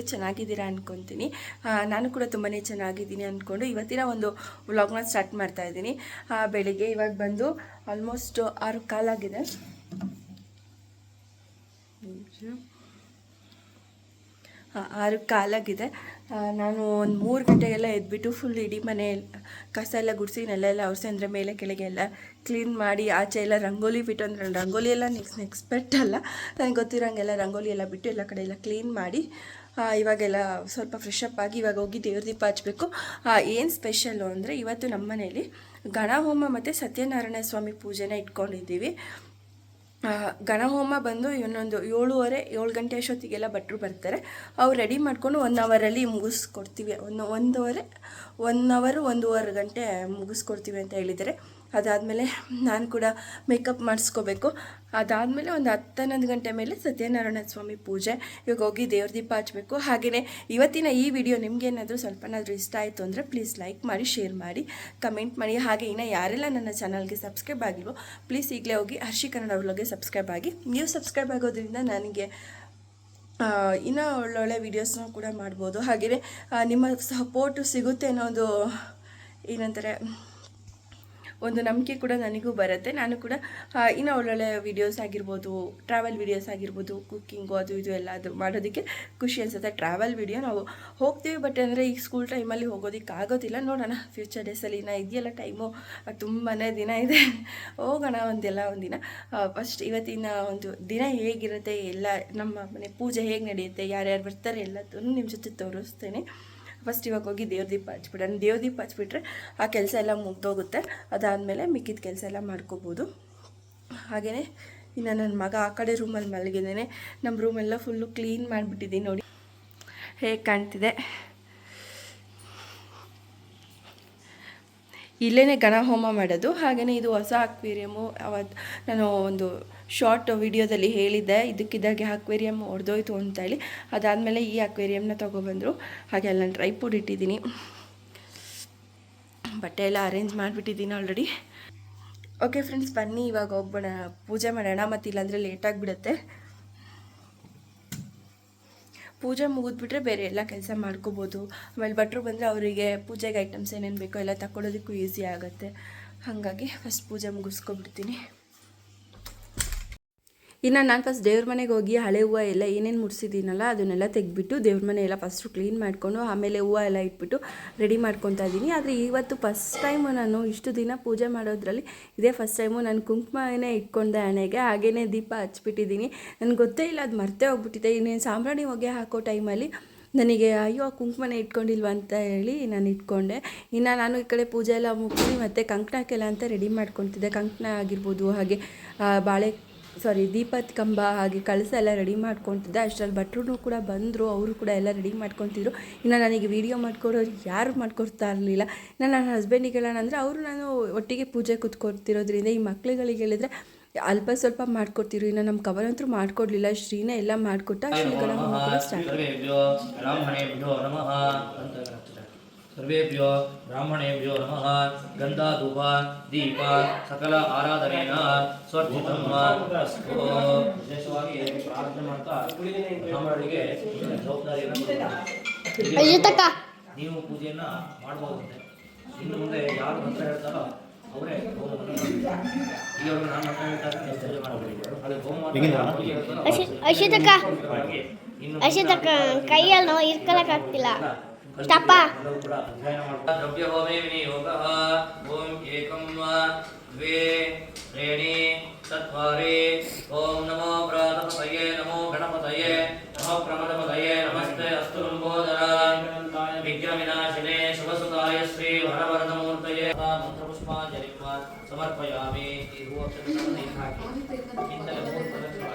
ಎಲ್ಲರೂ ಚೆನ್ನಾಗಿದ್ದೀರಾ ಅಂದ್ಕೊತೀನಿ ನಾನು ಕೂಡ ತುಂಬಾ ಚೆನ್ನಾಗಿದ್ದೀನಿ ಅಂದ್ಕೊಂಡು ಇವತ್ತಿನ ಒಂದು ವ್ಲಾಗ್ನ ಸ್ಟಾರ್ಟ್ ಮಾಡ್ತಾ ಇದ್ದೀನಿ. ಬೆಳಿಗ್ಗೆ ಇವಾಗ ಬಂದು ಆಲ್ಮೋಸ್ಟ್ ಆರು ಕಾಲಾಗಿದೆ. ಆರು ಕಾಲಾಗಿದೆ. ನಾನು ಒಂದು ಮೂರು ಗಂಟೆಗೆಲ್ಲ ಎದ್ಬಿಟ್ಟು ಫುಲ್ ಇಡೀ ಮನೆ ಕಸ ಎಲ್ಲ ಗುಡಿಸಿ ನೆಲೆಲ್ಲ ಅಂದರೆ ಮೇಲೆ ಕೆಳಗೆ ಎಲ್ಲ ಕ್ಲೀನ್ ಮಾಡಿ ಆಚೆ ಎಲ್ಲ ರಂಗೋಲಿ ಬಿಟ್ಟು ಅಂದರೆ ರಂಗೋಲಿ ಎಲ್ಲ ನೆಕ್ಸ್ಟ್ ಎಕ್ಸ್ಪೆಕ್ಟ್ ಅಲ್ಲ ನನಗೆ ಗೊತ್ತಿರೋಂಗೆಲ್ಲ ರಂಗೋಲಿ ಎಲ್ಲ ಬಿಟ್ಟು ಎಲ್ಲ ಕಡೆ ಎಲ್ಲ ಕ್ಲೀನ್ ಮಾಡಿ ಇವಾಗೆಲ್ಲ ಸ್ವಲ್ಪ ಫ್ರೆಶ್ ಅಪ್ ಆಗಿ ಇವಾಗ ಹೋಗಿ ದೇವ್ರ ದೀಪ ಹಚ್ಚಬೇಕು ಏನು ಸ್ಪೆಷಲ್ಲು ಅಂದರೆ ಇವತ್ತು ನಮ್ಮ ಮನೆಯಲ್ಲಿ ಗಣಹೋಮ ಮತ್ತು ಸತ್ಯನಾರಾಯಣ ಸ್ವಾಮಿ ಪೂಜೆನ ಇಟ್ಕೊಂಡಿದ್ದೀವಿ. ಗಣಹೋಮ ಬಂದು ಇನ್ನೊಂದು ಏಳುವರೆ, ಏಳು ಗಂಟೆ ಅಷ್ಟೊತ್ತಿಗೆಲ್ಲ ಭಟ್ರು ಬರ್ತಾರೆ. ಅವ್ರು ರೆಡಿ ಮಾಡಿಕೊಂಡು ಒನ್ ಅವರಲ್ಲಿ ಮುಗಿಸ್ಕೊಡ್ತೀವಿ. ಒಂದು, ಒಂದೂವರೆ ಒನ್ ಅವರು ಒಂದೂವರೆ ಗಂಟೆ ಮುಗಿಸ್ಕೊಡ್ತೀವಿ ಅಂತ ಹೇಳಿದ್ದಾರೆ. ಅದಾದಮೇಲೆ ನಾನು ಕೂಡ ಮೇಕಪ್ ಮಾಡಿಸ್ಕೋಬೇಕು. ಅದಾದಮೇಲೆ ಒಂದು ಹತ್ತು ಹನ್ನೊಂದು ಗಂಟೆ ಮೇಲೆ ಸತ್ಯನಾರಾಯಣ ಸ್ವಾಮಿ ಪೂಜೆ. ಇವಾಗ ಹೋಗಿ ದೇವ್ರ ದೀಪ ಹಚ್ಚಬೇಕು ಹಾಗೆಯೇ ಇವತ್ತಿನ ಈ ವಿಡಿಯೋ ನಿಮಗೇನಾದರೂ ಸ್ವಲ್ಪನಾದರೂ ಇಷ್ಟ ಆಯಿತು ಅಂದರೆ ಪ್ಲೀಸ್ ಲೈಕ್ ಮಾಡಿ ಶೇರ್ ಮಾಡಿ ಕಮೆಂಟ್ ಮಾಡಿ. ಹಾಗೆ ಇನ್ನು ಯಾರೆಲ್ಲ ನನ್ನ ಚಾನಲ್ಗೆ ಸಬ್ಸ್ಕ್ರೈಬ್ ಆಗಿಲ್ವೋ ಪ್ಲೀಸ್ ಈಗಲೇ ಹೋಗಿ ಹರ್ಷಿ ಕನ್ನಡ ಅವ್ರೊಳಗೆ ಸಬ್ಸ್ಕ್ರೈಬ್ ಆಗಿ. ನೀವು ಸಬ್ಸ್ಕ್ರೈಬ್ ಆಗೋದ್ರಿಂದ ನನಗೆ ಇನ್ನೂ ಒಳ್ಳೊಳ್ಳೆ ವೀಡಿಯೋಸ್ನ ಕೂಡ ಮಾಡ್ಬೋದು. ಹಾಗೆಯೇ ನಿಮ್ಮ ಸಪೋರ್ಟು ಸಿಗುತ್ತೆ ಅನ್ನೋದು ಏನಂತಾರೆ ಒಂದು ನಂಬಿಕೆ ಕೂಡ ನನಗೂ ಬರುತ್ತೆ. ನಾನು ಕೂಡ ಇನ್ನೂ ಒಳ್ಳೊಳ್ಳೆ ವೀಡಿಯೋಸ್ ಆಗಿರ್ಬೋದು ಟ್ರಾವೆಲ್ ವೀಡಿಯೋಸ್ ಆಗಿರ್ಬೋದು ಕುಕ್ಕಿಂಗು ಅದು ಇದು ಎಲ್ಲ ಅದು ಮಾಡೋದಕ್ಕೆ ಖುಷಿ ಅನಿಸುತ್ತೆ. ಟ್ರಾವೆಲ್ ವೀಡಿಯೋ ನಾವು ಹೋಗ್ತೀವಿ ಬಟ್ ಅಂದರೆ ಈಗ ಸ್ಕೂಲ್ ಟೈಮಲ್ಲಿ ಹೋಗೋದಕ್ಕೆ ಆಗೋದಿಲ್ಲ. ನೋಡೋಣ ಫ್ಯೂಚರ್ ಡೇಸಲ್ಲಿ ಇನ್ನು ಇದೆಯಲ್ಲ ಟೈಮು ತುಂಬಾ ದಿನ ಇದೆ. ಹೋಗೋಣ ಒಂದೆಲ್ಲ ಒಂದಿನ. ಫಸ್ಟ್ ಇವತ್ತಿನ ಒಂದು ದಿನ ಹೇಗಿರುತ್ತೆ, ಎಲ್ಲ ನಮ್ಮ ಮನೆ ಪೂಜೆ ಹೇಗೆ ನಡೆಯುತ್ತೆ, ಯಾರ್ಯಾರು ಬರ್ತಾರೆ ಎಲ್ಲದನ್ನು ನಿಮ್ಮ ಜೊತೆ ತೋರಿಸ್ತೇನೆ. ಫಸ್ಟ್ ಇವಾಗ ಹೋಗಿ ದೇವ್ರ ದೀಪ ಹಚ್ಬಿಡೋಣ ದೇವ್ರ ದೀಪ ಹಚ್ಬಿಟ್ರೆ ಆ ಕೆಲಸ ಎಲ್ಲ ಮುಗ್ದೋಗುತ್ತೆ. ಅದಾದಮೇಲೆ ಮಿಕ್ಕಿದ ಕೆಲಸ ಎಲ್ಲ ಮಾಡ್ಕೋಬೋದು. ಹಾಗೆಯೇ ಇನ್ನು ನನ್ನ ಮಗ ಆ ಕಡೆ ರೂಮಲ್ಲಿ ಮಲಗಿದ್ದೇನೆ. ನಮ್ಮ ರೂಮೆಲ್ಲ ಫುಲ್ಲು ಕ್ಲೀನ್ ಮಾಡಿಬಿಟ್ಟಿದ್ದೀನಿ ನೋಡಿ. ಹೇಗೆ ಕಾಣ್ತಿದೆ? ಇಲ್ಲೇ ಗಣ ಹೋಮ ಮಾಡೋದು. ಹಾಗೆಯೇ ಇದು ಹೊಸ ಅಕ್ವೇರಿಯಮು ಅವತ್ತು ನಾನು ಒಂದು ಶಾರ್ಟ್ ವಿಡಿಯೋದಲ್ಲಿ ಹೇಳಿದ್ದೆ. ಇದಕ್ಕಿದ್ದಾಗೆ ಅಕ್ವೇರಿಯಮ್ ಹೊಡೆದೋಯ್ತು ಅಂತ ಹೇಳಿ. ಅದಾದಮೇಲೆ ಈ ಅಕ್ವೇರಿಯಮ್ನ ತೊಗೊಬಂದರು. ಹಾಗೆ ಅಲ್ಲಿ ನಾನು ಫ್ರೂಟ್ ಇಟ್ಟಿದ್ದೀನಿ. ಬಟ್ಟೆ ಎಲ್ಲ ಅರೇಂಜ್ ಮಾಡಿಬಿಟ್ಟಿದ್ದೀನಿ ಆಲ್ರೆಡಿ ಓಕೆ ಫ್ರೆಂಡ್ಸ್ ಬನ್ನಿ, ಇವಾಗ ಹೋಗ್ಬೋಣ, ಪೂಜೆ ಮಾಡೋಣ. ಮತ್ತು ಇಲ್ಲಾಂದರೆ ಲೇಟಾಗಿಬಿಡುತ್ತೆ ಪೂಜೆ ಮುಗಿದ್ಬಿಟ್ರೆ ಬೇರೆ ಎಲ್ಲ ಕೆಲಸ ಮಾಡ್ಕೋಬೋದು. ಆಮೇಲೆ ಭಟ್ರು ಬಂದರೆ ಅವರಿಗೆ ಪೂಜೆಗೆ ಐಟಮ್ಸ್ ಏನೇನು ಬೇಕೋ ಎಲ್ಲ ತಗೊಳ್ಳೋದಕ್ಕೂ ಈಸಿ ಆಗುತ್ತೆ. ಹಾಗಾಗಿ ಫಸ್ಟ್ ಪೂಜೆ ಮುಗಿಸ್ಕೊಬಿಡ್ತೀನಿ ಇನ್ನು ನಾನು ಫಸ್ಟ್ ದೇವ್ರ ಮನೆಗೆ ಹೋಗಿ ಹಳೆ ಹೂವು ಎಲ್ಲ ಏನೇನು ಮುಡಿಸಿದ್ದೀನಲ್ಲ ಅದನ್ನೆಲ್ಲ ತೆಗೆದ್ಬಿಟ್ಟು ದೇವ್ರ ಮನೆ ಎಲ್ಲ ಫಸ್ಟು ಕ್ಲೀನ್ ಮಾಡಿಕೊಂಡು ಆಮೇಲೆ ಹೂವು ಎಲ್ಲ ಇಟ್ಬಿಟ್ಟು ರೆಡಿ ಮಾಡ್ಕೊತಾ ಇದ್ದೀನಿ ಆದರೆ ಇವತ್ತು ಫಸ್ಟ್ ಟೈಮು ನಾನು ಇಷ್ಟು ದಿನ ಪೂಜೆ ಮಾಡೋದ್ರಲ್ಲಿ ಇದೇ ಫಸ್ಟ್ ಟೈಮು ನಾನು ಕುಂಕುಮನೇ ಇಟ್ಕೊಂಡೆ ಹಣೆಗೆ ಹಾಗೇ ದೀಪ ಹಚ್ಬಿಟ್ಟಿದ್ದೀನಿ ನನಗೆ ಗೊತ್ತೇ ಇಲ್ಲ, ಅದು ಮರ್ತೆ ಹೋಗ್ಬಿಟ್ಟಿದೆ. ಇನ್ನೇನು ಸಾಂಬ್ರಾಣಿ ಹೊಗೆ ಹಾಕೋ ಟೈಮಲ್ಲಿ ನನಗೆ ಅಯ್ಯೋ ಕುಂಕುಮನೆ ಇಟ್ಕೊಂಡಿಲ್ವ ಅಂತ ಹೇಳಿ ನಾನು ಇಟ್ಕೊಂಡೆ. ಇನ್ನು ನಾನು ಈ ಕಡೆ ಪೂಜೆ ಎಲ್ಲ ಮುಗಿಸಿ ಮತ್ತು ಕಂಕಣಕ್ಕೆಲ್ಲ ಅಂತ ರೆಡಿ ಮಾಡ್ಕೊತಿದ್ದೆ. ಕಂಕಣ ಆಗಿರ್ಬೋದು, ಹಾಗೆ ಬಾಳೆ ಸಾರಿ ದೀಪದ ಕಂಬ ಹಾಗೆ ಕಳಸ ಎಲ್ಲ ರೆಡಿ ಮಾಡ್ಕೊತಿದ್ದೆ ಅಷ್ಟರಲ್ಲಿ ಭಟ್ರು ಕೂಡ ಬಂದರು ಅವರು ಕೂಡ ಎಲ್ಲ ರೆಡಿ ಮಾಡ್ಕೊತಿದ್ರು ಇನ್ನು ನನಗೆ ವೀಡಿಯೋ ಮಾಡ್ಕೊಡೋರು ಯಾರು ಮಾಡ್ಕೊಡ್ತಾ ಇರಲಿಲ್ಲ. ಇನ್ನು ನನ್ನ ಹಸ್ಬೆಂಡಿಗೆಲ್ಲ ಅಂದರೆ ಅವರು ನಾನು ಒಟ್ಟಿಗೆ ಪೂಜೆ ಕೂತ್ಕೊಡ್ತಿರೋದ್ರಿಂದ ಈ ಮಕ್ಳುಗಳಿಗೆ ಹೇಳಿದ್ರೆ ಅಲ್ಪ ಸ್ವಲ್ಪ ಮಾಡ್ಕೊಡ್ತಿರು. ಇನ್ನು ನಮ್ಮ ಕವನಂತರೂ ಮಾಡ್ಕೊಡ್ಲಿಲ್ಲ. ಶ್ರೀನೇ ಎಲ್ಲ ಮಾಡಿಕೊಟ್ಟ ಶ್ರೀಗಳ ಸ್ಟಾರ್ಟ್ ಸರ್ವೇಭ್ಯೋ ಬ್ರಾಹ್ಮಣೇಭ್ಯೋ ನಮಃ. ಗಂಧಾಧೂಪ ದೀಪ ಸಕಲ ಆರಾಧನೆಯ ಸ್ವರ್ಜಿತಂ. ಅಸ್ತು. ವಿಶೇಷವಾಗಿ ಪ್ರಾರ್ಥನೆ ಮಾಡ್ತಾ ಬ್ರಾಹ್ಮಣರಿಗೆ ಜವಾಬ್ದಾರಿಯನ್ನು. ನೀವು ಪೂಜೆಯನ್ನ ಮಾಡಬಹುದಂತೆ ಇನ್ನು ಮುಂದೆ ಯಾರು ಮಂತ್ರ ಹೇಳ್ತಾರೋ ಅವರೇ ಹೋಮವನ್ನು ನಾನು ಮಂತ್ರ ಹೇಳ್ತಾ ಪೂಜೆ ಅದು ಹೋಮ ಹೇಳ್ತಾರೋ ಅಶ್ವತಕ್ಕ ಹಾಗಾಗಿ ಕೈಯಲ್ಲಿ ನಾವು ಇರ್ಕೊಳಕ್ಕಾಗ್ತಿಲ್ಲ ಸ್ಟಪ್ಪ द्रव्य होमे विनियोगः ॐ एकं वा द्वे त्रीणि चत्वारि ॐ नमो प्रातपतये नमो गणपतये नमः प्रमदपतये नमस्ते अस्तु लम्बोदराय विघ्नविनाशिने शुभसुताय श्री वरवरदमूर्तये मन्त्रपुष्पाञ्जलिं वा समर्पयामि ಈ ಹೂವು ಅಕ್ಷತೆ ಹಾಕಿ ಇಂತಲೇ ಮೂರು ಪ್ರದಕ್ಷಿಣೆ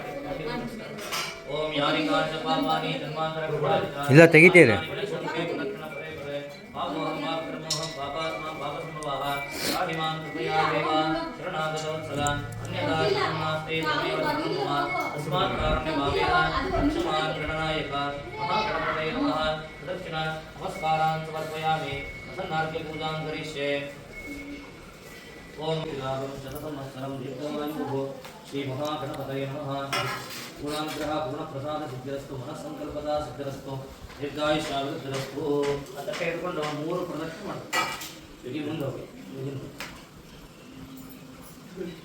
ನಮಸ್ಕಾರಾನ್ ಸಮರ್ಪಯಾಮಿ ಪ್ರಸನ್ನಾರ್ಘ್ಯ ಪೂಜಾಂ ಕರಿಷ್ಯೆ ಓಂ ಲಾಭಂ ಶತಸಂವತ್ಸರಂ ದೀರ್ಘಮಾಯುಃ ಶ್ರೀ ಮಹಾಗಣಪತಯೇ ನಮಃ ಪೂರ್ಣಾನುಗ್ರಹ ಪೂರ್ಣಪ್ರಸಾದ ಸಿದ್ಧಿರಸ್ತು ಮನಸ್ಸಂಕಲ್ಪದ ಸಿದ್ಧಿರಸ್ತು ದೀರ್ಘಾಯುಷ್ಯಾಭಿವೃದ್ಧಿರಸ್ತು ಅಂತ ತೆಗೆದುಕೊಂಡು ಮೂರು ಪ್ರದಕ್ಷಿಣೆ ಮಾಡ್ತಾರೆ ಇಡೀ ಮುಂದೆ ಹೋಗಿ. ಇಡೀ ಮುಂದೆ.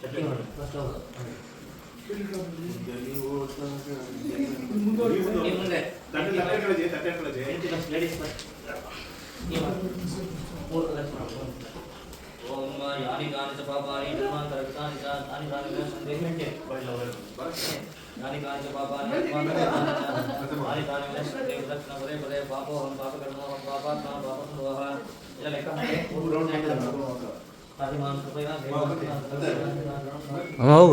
ಚಟ್ನಿ ಮಾಡಿ. ಫಸ್ಟ್ ಹೋಗು ఓం యాని గాని పాపాని ధర్మాన్ కరక్తాని దాని దాని దర్శనం దేహంటే బయలు బరకే यानि कार्य पापानि आनि तानि नश्यते दक्षिण पदे पदे पापो हम पाप कर्मो हम पापा तां पाप संभवः इला लेखा है पूर्ण राउंड है ताकि मान कृपया देवा हो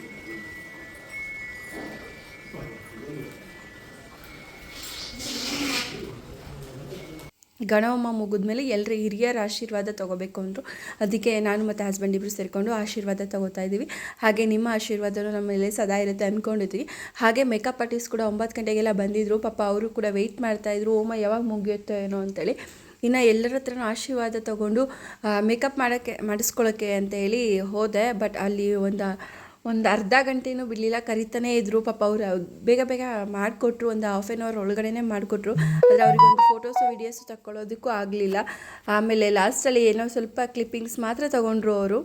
ಗಣಹೋಮ ಮುಗಿದ್ಮೇಲೆ ಎಲ್ಲರ ಹಿರಿಯರ ಆಶೀರ್ವಾದ ತೊಗೋಬೇಕು ಅಂದರು. ಅದಕ್ಕೆ ನಾನು ಮತ್ತು ಹಸ್ಬೆಂಡ್ ಇಬ್ಬರು ಸೇರಿಕೊಂಡು ಆಶೀರ್ವಾದ ತೊಗೋತಾ ಇದ್ದೀವಿ. ಹಾಗೆ ನಿಮ್ಮ ಆಶೀರ್ವಾದನೂ ನಮ್ಮ ಮೇಲೆ ಸದಾ ಇರುತ್ತೆ ಅಂದ್ಕೊಂಡಿದ್ವಿ ಹಾಗೆ ಮೇಕಪ್ ಆರ್ಟಿಸ್ಟ್ ಕೂಡ ಒಂಬತ್ತು ಗಂಟೆಗೆಲ್ಲ ಬಂದಿದ್ದರು ಪಾಪ ಅವರು ಕೂಡ ವೆಯ್ಟ್ ಮಾಡ್ತಾಯಿದ್ರು ಓಮ ಯಾವಾಗ ಮುಗಿಯುತ್ತೋ ಏನೋ ಅಂತೇಳಿ. ಇನ್ನು ಎಲ್ಲರ ಹತ್ರನೂ ಆಶೀರ್ವಾದ ತೊಗೊಂಡು ಮೇಕಪ್ ಮಾಡೋಕ್ಕೆ ಮಾಡಿಸ್ಕೊಳ್ಳೋಕ್ಕೆ ಅಂತೇಳಿ ಹೋದೆ. ಬಟ್ ಅಲ್ಲಿ ಒಂದು ಒಂದು ಅರ್ಧ ಗಂಟೆನೂ ಬಿಡಲಿಲ್ಲ. ಕರಿತಾನೇ ಇದ್ದರು ಪಾಪ ಅವ್ರು ಬೇಗ ಬೇಗ ಮಾಡಿಕೊಟ್ರು. ಒಂದು ಹಾಫ್ ಆನ್ ಅವರ್ ಒಳಗಡೆನೇ ಮಾಡಿಕೊಟ್ರು. ಆದರೆ ಅವ್ರಿಗೆ ಒಂದು ಫೋಟೋಸು ವೀಡಿಯೋಸು ತಗೊಳ್ಳೋದಕ್ಕೂ ಆಗಲಿಲ್ಲ. ಆಮೇಲೆ ಲಾಸ್ಟಲ್ಲಿ ಏನೋ ಸ್ವಲ್ಪ ಕ್ಲಿಪ್ಪಿಂಗ್ಸ್ ಮಾತ್ರ ತೊಗೊಂಡ್ರು ಅವರು.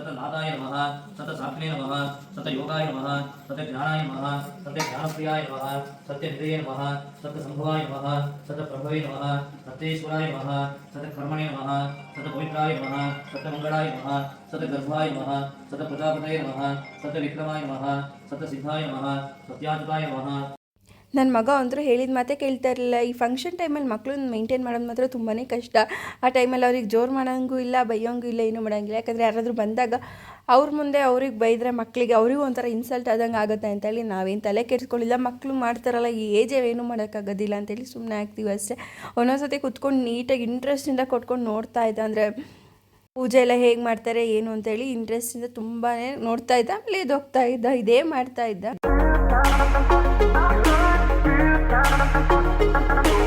ಸತ ನಾದಾಯ ನಮಃ ಸತ ಸಾತ್ಮೇ ನಮಃ ಸತ ಯೋಗಾಯ ನಮಃ ಸತ ಜ್ಞಾನಾಯ ನಮಃ ಸತ ಜ್ಞಾನಪ್ರಿಯಾಯ ನಮಃ ಸತ್ಯ ಹೃದಯ ನಮಃ ಸತ ಸಂಭವಾಯ ನಮಃ ಸತ ಪ್ರಭವೇ ನಮಃ ಸತ್ಯೇಶ್ವರಾಯ ನಮಃ ಸತ ಕರ್ಮಣೇ ನಮಃ ಸತ ಪವಿತ್ರಾಯ ನಮಃ ಸತ ಮಂಗಳಾಯ ನಮಃ ಸತ ಗರ್ಭಾಯ ನಮಃ ಸತ ಪ್ರಜಾಪತಯ ನಮಃ ಸತ ವಿಕ್ರಮಾಯ ನಮಃ ಸತ ಸಿದ್ಧಾಯ ನಮಃ ಸತ್ಯಾಜಿತಾಯ ನಮಃ ನನ್ನ ಮಗ ಅಂದರೂ ಹೇಳಿದ ಮಾತೇ ಕೇಳ್ತಾ ಇರಲಿಲ್ಲ. ಈ ಫಂಕ್ಷನ್ ಟೈಮಲ್ಲಿ ಮಕ್ಕಳನ್ನ ಮೇಂಟೈನ್ ಮಾಡೋದು ಮಾತ್ರ ತುಂಬಾ ಕಷ್ಟ. ಆ ಟೈಮಲ್ಲಿ ಅವ್ರಿಗೆ ಜೋರು ಮಾಡೋಂಗೂ ಇಲ್ಲ, ಬೈಯೋಂಗೂ ಇಲ್ಲ, ಏನೂ ಮಾಡೋಂಗಿಲ್ಲ. ಯಾಕಂದರೆ ಯಾರಾದರೂ ಬಂದಾಗ ಅವ್ರ ಮುಂದೆ ಅವ್ರಿಗೆ ಬೈದರೆ ಮಕ್ಕಳಿಗೆ ಅವರಿಗೂ ಒಂಥರ ಇನ್ಸಲ್ಟ್ ಆದಂಗೆ ಆಗುತ್ತೆ ಅಂತೇಳಿ ನಾವೇನು ತಲೆ ಕೆಡಿಸ್ಕೊಳ್ಳಿಲ್ಲ ಮಕ್ಕಳು ಮಾಡ್ತಾರಲ್ಲ, ಈ ಏಜ್ ಏನೂ ಮಾಡೋಕ್ಕಾಗೋದಿಲ್ಲ ಅಂತೇಳಿ ಸುಮ್ಮನೆ ಆಗ್ತೀವಿ ಅಷ್ಟೇ. ಒಂದೊಂದ್ಸತಿ ಕುತ್ಕೊಂಡು ನೀಟಾಗಿ ಇಂಟ್ರೆಸ್ಟಿಂದ ಕೊಟ್ಕೊಂಡು ನೋಡ್ತಾ ಇದ್ದ. ಅಂದರೆ ಪೂಜೆ ಎಲ್ಲ ಹೇಗೆ ಮಾಡ್ತಾರೆ, ಏನು ಅಂತೇಳಿ ಇಂಟ್ರೆಸ್ಟಿಂದ ತುಂಬಾ ನೋಡ್ತಾ ಇದ್ದ. ಆಮೇಲೆ ಇದು ಹೋಗ್ತಾ ಇದ್ದ, ಇದೇ ಮಾಡ್ತಾ ಇದ್ದ. えっ?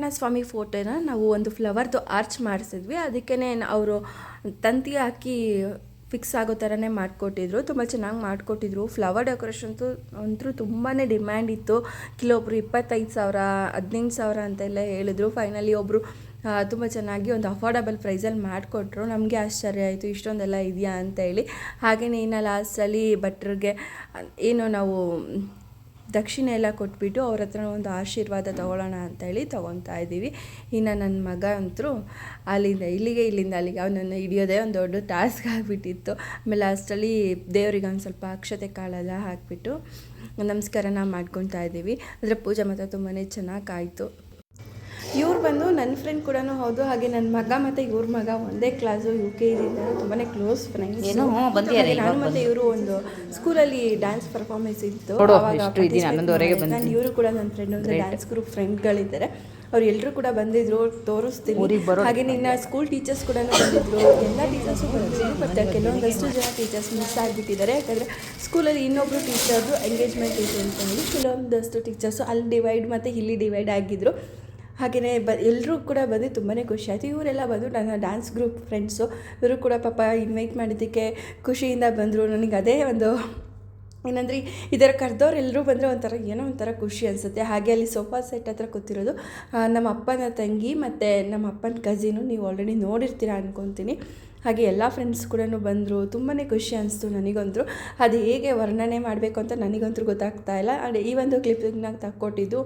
ಸತ್ಯನಾರಾಯಣ ಸ್ವಾಮಿ ಫೋಟೋನ ನಾವು ಒಂದು ಫ್ಲವರ್ದು ಆರ್ಚ್ ಮಾಡಿಸಿದ್ವಿ. ಅದಕ್ಕೇ ಅವರು ತಂತಿ ಹಾಕಿ ಫಿಕ್ಸ್ ಆಗೋ ಥರನೇ ಮಾಡಿಕೊಟ್ಟಿದ್ರು. ತುಂಬ ಚೆನ್ನಾಗಿ ಮಾಡಿಕೊಟ್ಟಿದ್ರು. ಫ್ಲವರ್ ಡೆಕೋರೇಷನ್ಸು ಅಂತೂ ತುಂಬಾ ಡಿಮ್ಯಾಂಡ್ ಇತ್ತು. ಕೆಲವೊಬ್ರು ಇಪ್ಪತ್ತೈದು ಸಾವಿರ, ಹದಿನೆಂಟು ಸಾವಿರ ಅಂತೆಲ್ಲ ಹೇಳಿದ್ರು. ಫೈನಲಿ ಒಬ್ಬರು ತುಂಬ ಚೆನ್ನಾಗಿ ಒಂದು ಅಫೋರ್ಡಬಲ್ ಪ್ರೈಸಲ್ಲಿ ಮಾಡಿಕೊಟ್ರು. ನಮಗೆ ಆಶ್ಚರ್ಯ ಆಯಿತು, ಇಷ್ಟೊಂದೆಲ್ಲ ಇದೆಯಾ ಅಂತ ಹೇಳಿ ಹಾಗೆಯೇ ಇನ್ನು ಲಾಸ್ಟಲ್ಲಿ ಭಟ್ರಿಗೆ ಏನು ನಾವು ದಕ್ಷಿಣೆ ಎಲ್ಲ ಕೊಟ್ಬಿಟ್ಟು ಅವ್ರ ಹತ್ರ ಒಂದು ಆಶೀರ್ವಾದ ತೊಗೊಳ್ಳೋಣ ಅಂತೇಳಿ ತೊಗೊತಾ ಇದ್ದೀವಿ. ಇನ್ನು ನನ್ನ ಮಗ ಅಂತೂ ಅಲ್ಲಿಂದ, ಇಲ್ಲಿಗೆ ಇಲ್ಲಿಂದ ಅಲ್ಲಿಗೆ ಅವನನ್ನು ಹಿಡಿಯೋದೇ ಒಂದು ದೊಡ್ಡ ಟಾಸ್ಕ್ ಆಗಿಬಿಟ್ಟಿತ್ತು. ಆಮೇಲೆ ಲಾಸ್ಟಲ್ಲಿ ದೇವರಿಗೆ ಒಂದು ಸ್ವಲ್ಪ ಅಕ್ಷತೆ ಕಾಳೆಲ್ಲ ಹಾಕಿಬಿಟ್ಟು ನಮಸ್ಕಾರನ ಮಾಡ್ಕೊತಾ ಇದ್ದೀವಿ. ಅದರ ಪೂಜೆ ಮಾತ್ರ ತುಂಬಾ ಚೆನ್ನಾಗಾಯಿತು ಇವ್ರು ಬಂದು ನನ್ನ ಫ್ರೆಂಡ್ ಕೂಡ ಹೌದು ಹಾಗೆ ನನ್ನ ಮಗ ಮತ್ತು ಇವ್ರ ಮಗ ಒಂದೇ ಕ್ಲಾಸು ಯು ಕೆ ಜಿಯಿಂದ ತುಂಬಾ ಕ್ಲೋಸ್ ಫ್ರೆಂಡ್ಸ್ ಏನೋ, ನಾನು ಮತ್ತೆ ಇವರು ಒಂದು ಸ್ಕೂಲಲ್ಲಿ ಡ್ಯಾನ್ಸ್ ಪರ್ಫಾರ್ಮೆನ್ಸ್ ಇತ್ತು. ನಾನು. ಇವರು ಕೂಡ ನನ್ನ ಫ್ರೆಂಡ್ ಒಂದು ಡ್ಯಾನ್ಸ್ ಗ್ರೂಪ್ ಫ್ರೆಂಡ್ಗಳಿದ್ದಾರೆ ಅವ್ರು ಎಲ್ಲರೂ ಕೂಡ ಬಂದಿದ್ರು ತೋರಿಸ್ತೀನಿ. ಹಾಗೆ ನಿನ್ನ ಸ್ಕೂಲ್ ಟೀಚರ್ಸ್ ಕೂಡ ಬಂದಿದ್ರು. ಎಲ್ಲ ಟೀಚರ್ಸು ಬಂದಿದ್ರು ಬಟ್ ಕೆಲವೊಂದಷ್ಟು ಜನ ಟೀಚರ್ಸ್ ಮಿಸ್ ಆಗಿಬಿಟ್ಟಿದ್ದಾರೆ. ಯಾಕಂದರೆ ಸ್ಕೂಲಲ್ಲಿ ಇನ್ನೊಬ್ಬರು ಟೀಚರ್ದು ಎಂಗೇಜ್ಮೆಂಟ್ ಇತ್ತು ಅಂತ ಹೇಳಿ ಕೆಲವೊಂದಷ್ಟು ಟೀಚರ್ಸು ಅಲ್ಲಿ ಡಿವೈಡ್ ಮತ್ತು ಇಲ್ಲಿ ಡಿವೈಡ್ ಆಗಿದ್ರು. ಹಾಗೆಯೇ ಬ ಎಲ್ಲರೂ ಕೂಡ ಬಂದು ತುಂಬಾ ಖುಷಿ ಆಯಿತು. ಇವರೆಲ್ಲ ಬಂದು ನನ್ನ ಡ್ಯಾನ್ಸ್ ಗ್ರೂಪ್ ಫ್ರೆಂಡ್ಸು ಇವರು ಕೂಡ ಪಾಪ ಇನ್ವೈಟ್ ಮಾಡಿದ್ದಕ್ಕೆ ಖುಷಿಯಿಂದ ಬಂದರು. ನನಗೆ ಅದೇ ಒಂದು ಏನಂದ್ರೆ ಈ ಥರ ಕರೆದವ್ರು ಎಲ್ಲರೂ ಬಂದರೆ ಒಂಥರ ಏನೋ ಒಂಥರ ಖುಷಿ ಅನಿಸುತ್ತೆ. ಹಾಗೆ ಅಲ್ಲಿ ಸೋಫಾ ಸೆಟ್ ಹತ್ರ ಕೂತಿರೋದು ನಮ್ಮ ಅಪ್ಪನ ತಂಗಿ ಮತ್ತು ನಮ್ಮ ಅಪ್ಪನ ಕಝಿನು ನೀವು ಆಲ್ರೆಡಿ ನೋಡಿರ್ತೀರ ಅನ್ಕೊತೀನಿ. ಹಾಗೆ ಎಲ್ಲ ಫ್ರೆಂಡ್ಸ್ ಕೂಡ ಬಂದರು ತುಂಬಾ ಖುಷಿ ಅನಿಸ್ತು ನನಗಂತೂ. ಅದು ಹೇಗೆ ವರ್ಣನೆ ಮಾಡಬೇಕು ಅಂತ ನನಗಂತೂ ಗೊತ್ತಾಗ್ತಾ ಇಲ್ಲ. ಆ್ಯಂಡ್ ಈ ಒಂದು ಕ್ಲಿಪ್ಪಿಂಗ್ನಾಗ ತಕ್ಕೊಟ್ಟಿದ್ದು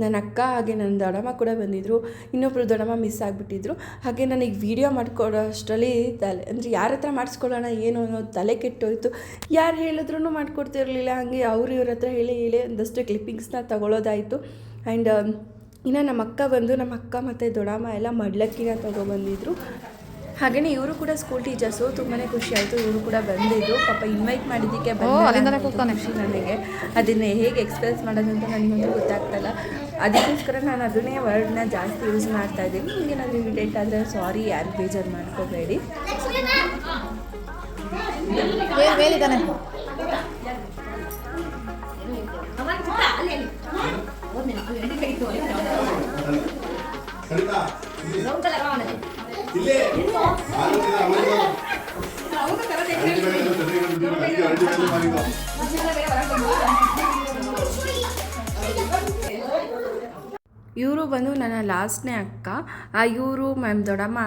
ನನ್ನ ಅಕ್ಕ ಹಾಗೆ ನನ್ನ ದೊಡಮ್ಮ ಕೂಡ ಬಂದಿದ್ದರು ಇನ್ನೊಬ್ಬರು ದೊಡಮ್ಮ ಮಿಸ್ ಆಗಿಬಿಟ್ಟಿದ್ರು. ಹಾಗೆ ನನಗೆ ವೀಡಿಯೋ ಮಾಡ್ಕೊಡೋ ಅಷ್ಟರಲ್ಲಿ ತಲೆ, ಅಂದರೆ ಯಾರ ಹತ್ರ ಮಾಡಿಸ್ಕೊಳ್ಳೋಣ, ಏನು ಅನ್ನೋದು ತಲೆ ಕೆಟ್ಟೋಯ್ತು. ಯಾರು ಹೇಳಿದ್ರೂ ಮಾಡ್ಕೊಡ್ತಿರಲಿಲ್ಲ. ಹಾಗೆ ಅವರು ಇವ್ರ ಹತ್ರ ಹೇಳಿ ಹೇಳಿ ಒಂದಷ್ಟು ಕ್ಲಿಪ್ಪಿಂಗ್ಸ್ನ ತಗೊಳ್ಳೋದಾಯಿತು ಆ್ಯಂಡ್ ಇನ್ನು ನಮ್ಮ ಅಕ್ಕ ಬಂದು ನಮ್ಮ ಅಕ್ಕ ಮತ್ತು ದೊಡಮ್ಮ ಎಲ್ಲ ಮಡ್ಲಕ್ಕಿನ ತೊಗೊಬಂದಿದ್ರು. ಹಾಗೆಯೇ ಇವರು ಕೂಡ ಸ್ಕೂಲ್ ಟೀಚರ್ಸು ತುಂಬಾ ಖುಷಿ ಆಯಿತು. ಇವರು ಕೂಡ ಬಂದಿದ್ರು. ಪಾಪ ಇನ್ವೈಟ್ ಮಾಡಿದ್ದಕ್ಕೆ ಬಂದ ಖುಷಿ ನನಗೆ. ಅದನ್ನು ಹೇಗೆ ಎಕ್ಸ್ಪ್ರೆಸ್ ಮಾಡೋದು ಅಂತ ನನಗಂತೂ ಗೊತ್ತಾಗ್ತಲ್ಲ. ಅದಕ್ಕೋಸ್ಕರ ನಾನು ಅದನ್ನೇ ವರ್ಡ್ನ ಜಾಸ್ತಿ ಯೂಸ್ ಮಾಡ್ತಾ ಇದ್ದೀನಿ. ನಿಮಗೇನಾದರೂ ಇರಿಟೇಟ್ ಆದರೆ ಸಾರಿ ಯಾರು ಬೇಜಾರು ಮಾಡ್ಕೋಬೇಡಿ. ಮೇಲಿದ್ದಾನೆ ಇವರು ಬಂದು ನನ್ನ ಲಾಸ್ಟ್ನೇ ಅಕ್ಕ. ಇವರು ಮ್ಯಾಮ್ ದೊಡ್ಡಮ್ಮ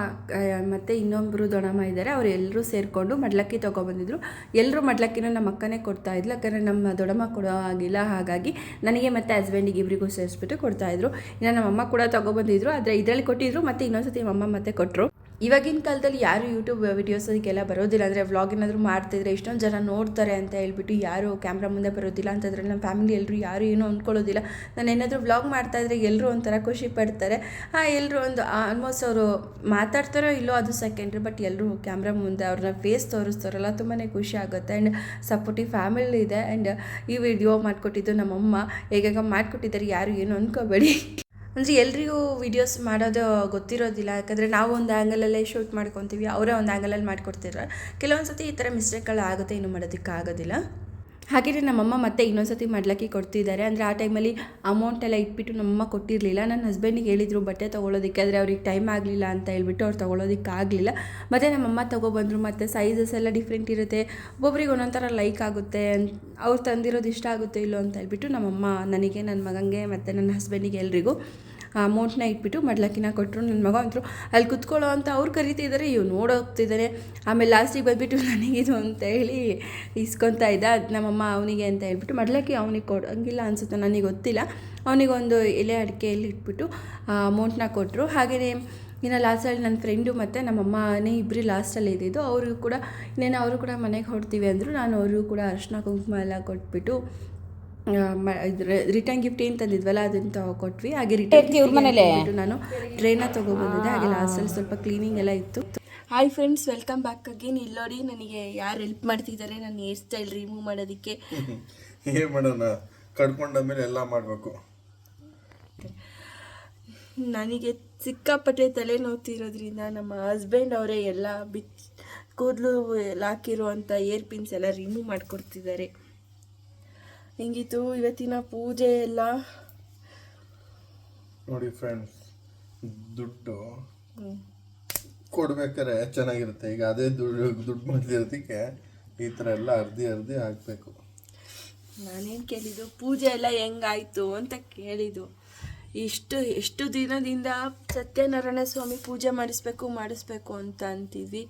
ಮತ್ತು ಇನ್ನೊಬ್ಬರು ದೊಡ್ಡಮ್ಮ ಇದ್ದಾರೆ. ಅವ್ರು ಎಲ್ಲರೂ ಸೇರಿಕೊಂಡು ಮಡ್ಲಕ್ಕಿ ತೊಗೊಬಂದಿದ್ರು ಎಲ್ಲರೂ ಮಡ್ಲಕ್ಕಿನ ನಮ್ಮ ಅಕ್ಕನೇ ಕೊಡ್ತಾ ಇದ್ಲು. ಯಾಕಂದರೆ ನಮ್ಮ ದೊಡ್ಡಮ್ಮ ಕೊಡೋ ಆಗಿಲ್ಲ. ಹಾಗಾಗಿ ನನಗೆ ಮತ್ತು ಹಸ್ಬೆಂಡಿಗೆ ಇಬ್ಬರಿಗೂ ಸೇರಿಸ್ಬಿಟ್ಟು ಕೊಡ್ತಾಯಿದ್ರು ಇನ್ನು ನಮ್ಮಮ್ಮ ಕೂಡ ತೊಗೊಬಂದಿದ್ರು ಆದರೆ ಇದರಲ್ಲಿ ಕೊಟ್ಟಿದ್ರು, ಮತ್ತು ಇನ್ನೊಂದ್ಸತಿ ನಮ್ಮಮ್ಮ ಮತ್ತೆ ಕೊಟ್ಟರು ಇವಾಗಿನ ಕಾಲದಲ್ಲಿ ಯಾರು ಯೂಟ್ಯೂಬ್ ವಿಡಿಯೋಸ್ ಅದಕ್ಕೆಲ್ಲ ಬರೋದಿಲ್ಲ. ಅಂದರೆ ವ್ಲಾಗ್ ಏನಾದರೂ ಮಾಡ್ತಿದ್ರೆ ಇಷ್ಟೊಂದು ಜನ ನೋಡ್ತಾರೆ ಅಂತ ಹೇಳ್ಬಿಟ್ಟು ಯಾರು ಕ್ಯಾಮ್ರಾ ಮುಂದೆ ಬರೋದಿಲ್ಲ ಅಂತಂದ್ರೆ ನಮ್ಮ ಫ್ಯಾಮಿಲಿ ಎಲ್ಲರೂ ಯಾರು ಏನೂ ಅಂದ್ಕೊಳ್ಳೋದಿಲ್ಲ. ನಾನು ಏನಾದರೂ ವ್ಲಾಗ್ ಮಾಡ್ತಾ ಇದ್ರೆ ಎಲ್ಲರೂ ಒಂಥರ ಖುಷಿ ಪಡ್ತಾರೆ. ಹಾಂ ಎಲ್ಲರೂ ಒಂದು ಆಲ್ಮೋಸ್ಟ್ ಅವರು ಮಾತಾಡ್ತಾರೋ ಇಲ್ಲೋ ಅದು ಸೆಕೆಂಡ್ರಿ ಬಟ್ ಎಲ್ಲರೂ ಕ್ಯಾಮ್ರಾ ಮುಂದೆ ಅವ್ರನ್ನ ಫೇಸ್ ತೋರಿಸ್ತಾರಲ್ಲ ತುಂಬಾ ಖುಷಿ ಆಗುತ್ತೆ. ಆ್ಯಂಡ್ ಸಪೋರ್ಟಿವ್ ಫ್ಯಾಮಿಲಿ ಇದೆ. ಆ್ಯಂಡ್ ಈ ವಿಡಿಯೋ ಮಾಡಿಕೊಟ್ಟಿದ್ದು ನಮ್ಮಮ್ಮ. ಹೇಗೆ ಮಾಡಿಕೊಟ್ಟಿದ್ದಾರೆ. ಯಾರು ಏನು ಅಂದ್ಕೋಬೇಡಿ ಅಂದರೆ ಎಲ್ರಿಗೂ ವೀಡಿಯೋಸ್ ಮಾಡೋದು ಗೊತ್ತಿರೋದಿಲ್ಲ. ಯಾಕಂದರೆ ನಾವು ಒಂದು ಆ್ಯಂಗಲಲ್ಲೇ ಶೂಟ್ ಮಾಡ್ಕೊತೀವಿ, ಅವರೇ ಒಂದು ಆ್ಯಂಗಲಲ್ಲಿ ಮಾಡಿಕೊಡ್ತಿದ್ದಾರೆ ಕೆಲವೊಂದು ಸರ್ತಿ ಈ ಥರ ಮಿಸ್ಟೇಕ್ಗಳು ಆಗುತ್ತೆ, ಇನ್ನು ಮಾಡೋದಕ್ಕೆ ಆಗೋದಿಲ್ಲ ಹಾಗೆಯೇ ನಮ್ಮಮ್ಮ ಮತ್ತೆ ಇನ್ನೊಂದು ಸತಿ ಮಾಡ್ಲಕ್ಕೆ ಕೊಡ್ತಿದ್ದಾರೆ. ಅಂದರೆ ಆ ಟೈಮಲ್ಲಿ ಅಮೌಂಟ್ ಎಲ್ಲ ಇಟ್ಬಿಟ್ಟು ನಮ್ಮಮ್ಮ ಕೊಟ್ಟಿರಲಿಲ್ಲ. ನನ್ನ ಹಸ್ಬೆಂಡಿಗೆ ಹೇಳಿದರು, ಬಟ್ಟೆ ತೊಗೊಳೋದಕ್ಕೆ ಆದರೆ ಅವ್ರಿಗೆ ಟೈಮ್ ಆಗಲಿಲ್ಲ ಅಂತ ಹೇಳ್ಬಿಟ್ಟು ಅವ್ರು ತೊಗೊಳೋದಕ್ಕೆ ಆಗಲಿಲ್ಲ. ಮತ್ತು ನಮ್ಮಮ್ಮ ತೊಗೊಬಂದರು, ಮತ್ತು ಸೈಜಸ್ ಎಲ್ಲ ಡಿಫ್ರೆಂಟ್ ಇರುತ್ತೆ. ಒಬ್ಬೊಬ್ರಿಗೆ ಥರ ಲೈಕ್ ಆಗುತ್ತೆ. ಅವ್ರು ತಂದಿರೋದು ಇಷ್ಟ ಆಗುತ್ತೆ ಇಲ್ಲೋ ಅಂತ ಹೇಳ್ಬಿಟ್ಟು ನಮ್ಮಮ್ಮ, ನನಗೆ ನನ್ನ ಮಗನಿಗೆ ಮತ್ತು ನನ್ನ ಹಸ್ಬೆಂಡಿಗೆ ಎಲ್ರಿಗೂ ಅಮೌಂಟ್ನ ಇಟ್ಬಿಟ್ಟು ಮಡ್ಲಕ್ಕಿನ ಕೊಟ್ಟರು ನನ್ನ ಮಗ ಅಂತರು ಅಲ್ಲಿ ಕುತ್ಕೊಳ್ಳೋ ಅಂತ ಅವ್ರು ಕರಿತಿದ್ದಾರೆ ಇವ್ರು ನೋಡೋಗ್ತಿದ್ದಾರೆ ಆಮೇಲೆ ಲಾಸ್ಟಿಗೆ ಬಂದುಬಿಟ್ಟು ನನಗಿದು ಅಂತ ಹೇಳಿ ಇಸ್ಕೊತಾ ಇದ್ದ. ಅದು ನಮ್ಮಮ್ಮ ಅವನಿಗೆ ಅಂತ ಹೇಳ್ಬಿಟ್ಟು ಮಡ್ಲಕ್ಕಿ ಅವನಿಗೆ ಕೊಡೋಂಗಿಲ್ಲ ಅನಿಸುತ್ತೆ, ನನಗೆ ಗೊತ್ತಿಲ್ಲ. ಅವನಿಗೊಂದು ಎಲೆ ಅಡಿಕೆಯಲ್ಲಿ ಇಟ್ಬಿಟ್ಟು ಅಮೌಂಟ್ನ ಕೊಟ್ಟರು ಹಾಗೆಯೇ ಇನ್ನು ಲಾಸ್ಟಲ್ಲಿ ನನ್ನ ಫ್ರೆಂಡು ಮತ್ತು ನಮ್ಮಮ್ಮನೇ ಇಬ್ಬರು ಲಾಸ್ಟಲ್ಲಿ ಇದ್ದಿದ್ದು. ಅವರು ಕೂಡ, ಇನ್ನೇನು ಅವರು ಕೂಡ ಮನೆಗೆ ಹೊಡ್ತೀವಿ ಅಂದರು, ನಾನು ಅವರು ಕೂಡ ಅರಿಶಿನ ಕುಂಕುಮ ಎಲ್ಲ ಕೊಟ್ಬಿಟ್ಟು ರಿಟರ್ನ್ ಗಿಫ್ಟ್ ಏನು ತಂದಿದ್ವಲ್ಲ ಅದನ್ನು ತಗೊಟ್ವಿ ಹಾಗೆ ರಿಟರ್ನ್ ನಾನು ಟ್ರೈನ ತೊಗೊಬಂದಿದ್ದೆ. ಹಾಗೆ ಲಾಸ್ಟಲ್ಲಿ ಸ್ವಲ್ಪ ಕ್ಲೀನಿಂಗ್ ಎಲ್ಲ ಇತ್ತು. Hi friends welcome back again ಇಲ್ಲೋಡಿ ನೋಡಿ ನನಗೆ ಯಾರು ಹೆಲ್ಪ್ ಮಾಡ್ತಿದ್ದಾರೆ ನನ್ನ ಹೇರ್ ಸ್ಟೈಲ್ ರಿಮೂವ್ ಮಾಡೋದಕ್ಕೆ. ಏನು ಮಾಡೋಣ? ಕಡ್ಕೊಂಡಾದ್ಮೇಲೆ ಎಲ್ಲ ಮಾಡಬೇಕು. ನನಗೆ ಸಿಕ್ಕಾಪಟ್ಟೆ ತಲೆ ನೋವ್ತಿರೋದ್ರಿಂದ ನಮ್ಮ ಹಸ್ಬೆಂಡ್ ಅವರೇ ಎಲ್ಲ ಬಿಚ್ ಕೂದಲು ಎಲ್ಲ ಹಾಕಿರುವಂಥ ಏರ್ ಪಿನ್ಸ್ ಎಲ್ಲ ರಿಮೂವ್ ಮಾಡಿಕೊಡ್ತಿದ್ದಾರೆ. ಹೆಂಗಿತ್ತು ಇವತ್ತಿನ ಪೂಜೆ ಎಲ್ಲ? ನೋಡಿ ಫ್ರೆಂಡ್ಸ್ ದುಡ್ಡು ಕೊಡ್ಬೇಕಾರೆ ಚೆನ್ನಾಗಿರುತ್ತೆ. ಈಗ ಅದೇ ದುಡ್ಡು ದುಡ್ಡು ಮಾಡಿದಿರೋದಕ್ಕೆ ಈ ಥರ ಎಲ್ಲ ಅರ್ಧಿ ಅರ್ಧಿ ಹಾಕ್ಬೇಕು. ನಾನೇನು ಕೇಳಿದ್ದು? ಪೂಜೆ ಎಲ್ಲ ಹೆಂಗಾಯ್ತು ಅಂತ ಕೇಳಿದ್ದು. ಇಷ್ಟು ಎಷ್ಟು ದಿನದಿಂದ ಸತ್ಯನಾರಾಯಣ ಸ್ವಾಮಿ ಪೂಜೆ ಮಾಡಿಸ್ಬೇಕು ಮಾಡಿಸ್ಬೇಕು ಅಂತ ಅಂತಿದ್ವಿ.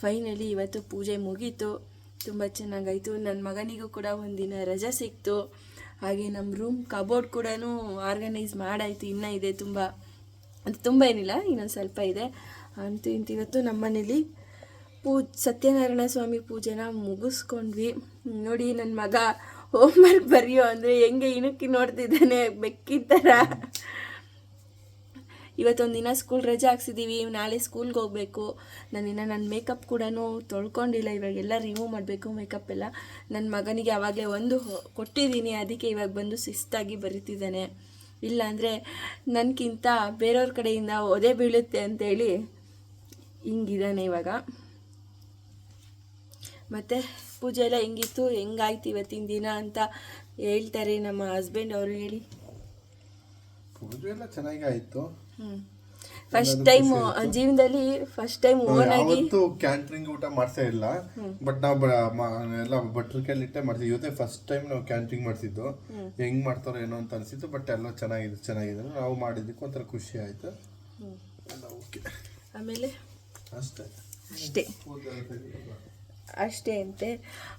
ಫೈನಲಿ ಇವತ್ತು ಪೂಜೆ ಮುಗೀತು. ತುಂಬ ಚೆನ್ನಾಗಾಯಿತು. ನನ್ನ ಮಗನಿಗೂ ಕೂಡ ಒಂದಿನ ರಜೆ ಸಿಕ್ತು. ಹಾಗೆ ನಮ್ಮ ರೂಮ್ ಕಬೋರ್ಡ್ ಕೂಡ ಆರ್ಗನೈಸ್ ಮಾಡಾಯಿತು. ಇನ್ನೂ ಇದೆ ತುಂಬ, ಅದು ತುಂಬ ಏನಿಲ್ಲ, ಇನ್ನೊಂದು ಸ್ವಲ್ಪ ಇದೆ. ಅಂತೂ ಇಂತಿವತ್ತು ನಮ್ಮ ಮನೇಲಿ ಪೂಜ್, ಸತ್ಯನಾರಾಯಣ ಸ್ವಾಮಿ ಪೂಜೆನ ಮುಗಿಸ್ಕೊಂಡ್ವಿ. ನೋಡಿ ನನ್ನ ಮಗ ಹೋಮ್ವರ್ಕ್ ಬರೆಯೋ ಅಂದರೆ ಹೆಂಗೆ ಇಣುಕಿ ನೋಡ್ತಿದ್ದಾನೆ, ಬೆಕ್ಕಿನ ಥರ ಇವತ್ತೊಂದು ದಿನ ಸ್ಕೂಲ್ ರಜೆ ಹಾಕ್ಸಿದ್ದೀವಿ ನಾಳೆ ಸ್ಕೂಲ್ಗೆ ಹೋಗಬೇಕು ನಾನಿನ್ನು ನನ್ನ ಮೇಕಪ್ ಕೂಡ ತೊಳ್ಕೊಂಡಿಲ್ಲ ಇವಾಗೆಲ್ಲ ರಿಮೂವ್ ಮಾಡಬೇಕು ಮೇಕಪ್ ಎಲ್ಲ ನನ್ನ ಮಗನಿಗೆ ಆವಾಗಲೇ ಒಂದು ಕೊಟ್ಟಿದ್ದೀನಿ ಅದಕ್ಕೆ ಇವಾಗ ಬಂದು ಶಿಸ್ತಾಗಿ ಬರಿತಿದ್ದಾನೆ ಇಲ್ಲಾಂದರೆ ನನಗಿಂತ ಬೇರೆಯವ್ರ ಕಡೆಯಿಂದ ಒದೆ ಬೀಳುತ್ತೆ ಅಂತೇಳಿ ಹಿಂಗಿದ್ದಾನೆ ಇವಾಗ ಮತ್ತು ಪೂಜೆ ಎಲ್ಲ ಹೆಂಗಿತ್ತು ಹೆಂಗಾಯ್ತು ಇವತ್ತಿನ ದಿನ ಅಂತ ಹೇಳ್ತಾರೆ ನಮ್ಮ ಹಸ್ಬೆಂಡ್ ಅವರು ಹೇಳಿ ಪೂಜೆ ಎಲ್ಲ ಚೆನ್ನಾಗಿ ಆಯ್ತು ಫಸ್ಟ್ ಟೈಮ್ ಜೀವನದಲ್ಲಿ ಫಸ್ಟ್ ಟೈಮ್ ಓನ್ ಆಗಿ ಯಾವತ್ತು ಕ್ಯಾಂಟರಿಂಗ್ ಊಟ ಮಾಡ್ತೇ ಇಲ್ಲ. ಬಟ್ ನಾವು ಎಲ್ಲ ಭಟ್ರ ಕೈಲಿಟ್ಟೆ ಮಾಡ್ತೀವಿ ಇವತ್ತೇ ಫಸ್ಟ್ ಟೈಮ್ ನಾವು ಕ್ಯಾಂಟ್ರಿಂಗ್ ಮಾಡ್ತಿದ್ದು. ಹೆಂಗ್ ಮಾಡ್ತಾರೋ ಏನೋ ಅಂತ ಅನ್ಸಿತ್ತು ಬಟ್ ಎಲ್ಲ ಚೆನ್ನಾಗಿದೆ ಚೆನ್ನಾಗಿದೆ ನಾವು ಮಾಡಿದ್ದಕ್ಕೆ ಒಂಥರ ಖುಷಿ ಆಯ್ತು. ಆಮೇಲೆ? ಅಷ್ಟೇ. ಅಷ್ಟೇ. ಅಷ್ಟೇ ಅಂತೆ.